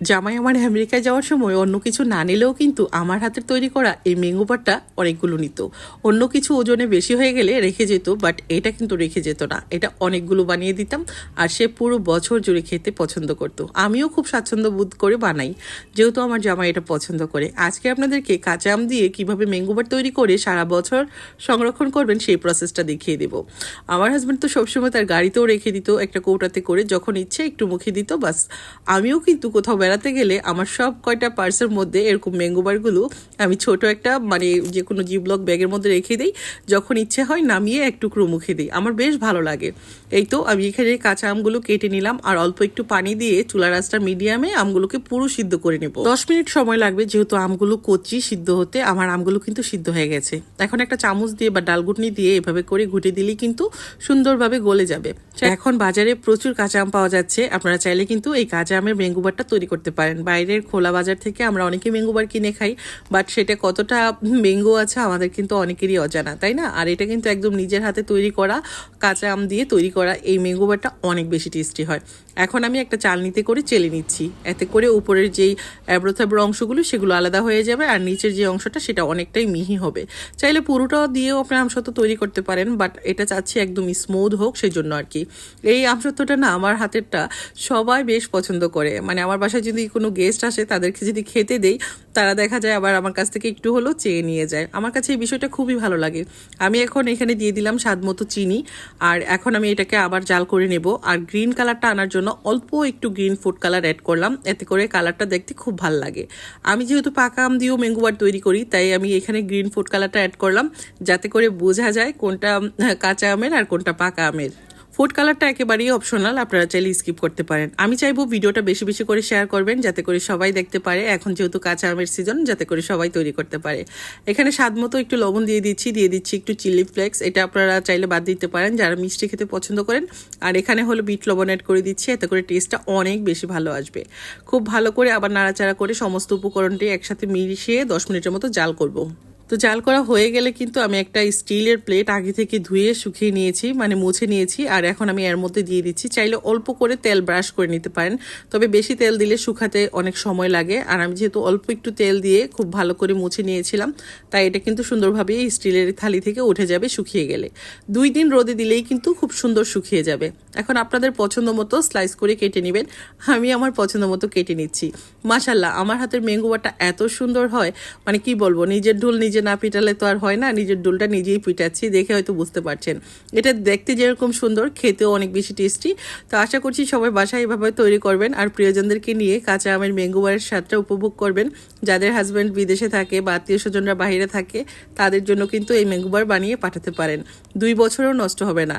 জামাই আমার আমেরিকায় যাওয়ার সময় অন্য কিছু না নিলেও কিন্তু আমার হাতের তৈরি করা এই ম্যাঙ্গো বারটা অনেকগুলো নিত। অন্য কিছু ওজনে বেশি হয়ে গেলে রেখে যেত, বাট এটা কিন্তু রেখে যেত না। এটা অনেকগুলো বানিয়ে দিতাম আর সে পুরো বছর জুড়ে খেতে পছন্দ করতো। আমিও খুব স্বাচ্ছন্দ্য বোধ করে বানাই, যেহেতু আমার জামাই এটা পছন্দ করে। আজকে আপনাদেরকে কাঁচা আম দিয়ে কীভাবে ম্যাঙ্গো বার তৈরি করে সারা বছর সংরক্ষণ করবেন সেই প্রসেসটা দেখিয়ে দেব। আমার হাজব্যান্ড তো সবসময় তার গাড়িতেও রেখে দিত, একটা কৌটাতে করে যখন ইচ্ছে একটু মুখে দিত, বাস। আমিও কিন্তু কোথাও বেড়াতে গেলে আমার সব কয়টা পার্সের মধ্যে এরকম ম্যাঙ্গো বারগুলো আমি ছোট একটা মানে যে কোনো জিবলক ব্যাগের মধ্যে রেখে দিই। যখন ইচ্ছে হয় নামিয়ে এক টুকরো মুখে দিই। আমার বেশ ভালো লাগে। এই তো আমি এখানে কাঁচা আমগুলো কেটে নিলাম আর অল্প একটু পানি দিয়ে চুলা রাসটা মিডিয়ামে আমগুলোকে পুরো সিদ্ধ করে নেব। দশ মিনিট সময় লাগবে যেহেতু আমগুলো কচি সিদ্ধ হতে। আমার আমগুলো কিন্তু সিদ্ধ হয়ে গেছে। এখন একটা চামচ দিয়ে বা ডালগুটনি দিয়ে এভাবে করে ঘুটে দিলেই কিন্তু সুন্দরভাবে গলে যাবে। এখন বাজারে প্রচুর কাঁচা আম পাওয়া যাচ্ছে। আপনারা চাইলে কিন্তু এই কাঁচা আমের ম্যাঙ্গোবারটা তৈরি করতে পারেন। বাইরের খোলা বাজার থেকে আমরা অনেকে ম্যাঙ্গো বার কিনে খাই বাট সেটা কতটা ম্যাঙ্গো আছে আমাদের কিন্তু অনেকেরই অজানা, তাই না? আর এটা কিন্তু একদম নিজের হাতে তৈরি করা, কাঁচা আম দিয়ে তৈরি করা এই ম্যাঙ্গো বারটা অনেক বেশি টেস্টি হয়। এখন আমি একটা চালনিতে করে চেলে নিচ্ছি। এতে করে উপরের যেই অ্যাব্রো থ্যাব্রো অংশগুলো, সেগুলো আলাদা হয়ে যাবে আর নিচের যে অংশটা, সেটা অনেকটাই মিহি হবে। চাইলে পুরোটাও দিয়েও আপনি আমসত্ব তৈরি করতে পারেন, বাট এটা চাচ্ছি একদম স্মুথ হোক সেই জন্য আর কি। এই আমসত্বটা না, আমার হাতেরটা সবাই বেশ পছন্দ করে। মানে আমার বাসায় যদি কোনো গেস্ট আসে, তাদেরকে যদি খেতে দেই, তারা দেখা যায় আবার আমার কাছ থেকে একটু হলেও চেয়ে নিয়ে যায়। আমার কাছে এই বিষয়টা খুবই ভালো লাগে। আমি এখন এখানে দিয়ে দিলাম স্বাদ মতো চিনি, আর এখন আমি এটাকে আবার জাল করে নেব। আর গ্রিন কালারটা আনার জন্য অল্প একটু গ্রিন ফুড কালার অ্যাড করলাম। এতে করে কালারটা দেখতে খুব ভালো লাগে। আমি যেহেতু পাকা আম দিয়েও ম্যাঙ্গোবার তৈরি করি, তাই আমি এখানে গ্রিন ফুড কালারটা অ্যাড করলাম। যাতে করে বোঝা যায় কোনটা কাঁচা আমের আর কোনটা পাকা আমের। ফুড কালারটা একেবারেই অপশনাল আপনারা চাইলে স্কিপ করতে পারেন। আমি চাইব ভিডিওটা বেশি বেশি করে শেয়ার করবেন, যাতে করে সবাই দেখতে পারে। এখন যেহেতু কাঁচা আমের সিজন যাতে করে সবাই তৈরি করতে পারে। এখানে স্বাদ মতো একটু লবণ দিয়ে দিচ্ছি দিয়ে দিচ্ছি একটু চিলি ফ্লেক্স এটা আপনারা চাইলে বাদ দিতে পারেন, যারা মিষ্টি খেতে পছন্দ করেন। আর এখানে হলো বিট লবণ অ্যাড করে দিচ্ছি, এতে করে টেস্টটা অনেক বেশি ভালো আসবে। খুব ভালো করে আবার নাড়াচাড়া করে সমস্ত উপকরণটি একসাথে মিশিয়ে দশ মিনিটের মতো জাল করব। তো জাল করা হয়ে গেলে কিন্তু আমি একটা স্টিলের প্লেট আগে থেকে ধুয়ে শুকিয়ে নিয়েছি মানে মুছে নিয়েছি, আর এখন আমি এর মধ্যে দিয়ে দিচ্ছি। চাইলে অল্প করে তেল ব্রাশ করে নিতে পারেন, তবে বেশি তেল দিলে শুকাতে অনেক সময় লাগে। আর আমি যেহেতু অল্প একটু তেল দিয়ে খুব ভালো করে মুছে নিয়েছিলাম, তাই এটা কিন্তু সুন্দরভাবে স্টিলের থালি থেকে উঠে যাবে শুকিয়ে গেলে। দুই দিন রোদে দিলেই কিন্তু খুব সুন্দর শুকিয়ে যাবে। এখন আপনাদের পছন্দ মতো স্লাইস করে কেটে নেবেন, আমি আমার পছন্দ মতো কেটে নিচ্ছি। মাশাল্লাহ আমার হাতের ম্যাঙ্গোবারটা এত সুন্দর হয় মানে কি বলব, নিজের ঢোল নিজে না পিটালে তো আর হয় না, নিজের ডোলটা নিজেই পিটাচ্ছি, দেখে হয়তো বুঝতে পারছেন। এটা দেখতে যেরকম সুন্দর, খেতেও অনেক বেশি টেস্টি তো আশা করছি সবাই বাসায় এভাবে তৈরি করবেন আর প্রিয়জনদেরকে নিয়ে কাঁচা আমের ম্যাঙ্গোবারের স্বাদটা উপভোগ করবেন। যাদের হাজব্যান্ড বিদেশে থাকে বা আত্মীয় স্বজনরা বাইরে থাকে, তাদের জন্য কিন্তু এই ম্যাঙ্গোবার বানিয়ে পাঠাতে পারেন। দুই বছরও নষ্ট হবে না।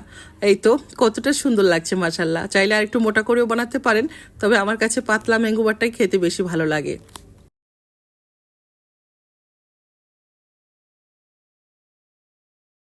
এই তো, কতটা সুন্দর লাগছে মাসাল্লাহ চাইলে আর একটু মোটা করেও বানাতে পারেন, তবে আমার কাছে পাতলা ম্যাঙ্গোবারটাই খেতে বেশি ভালো লাগে।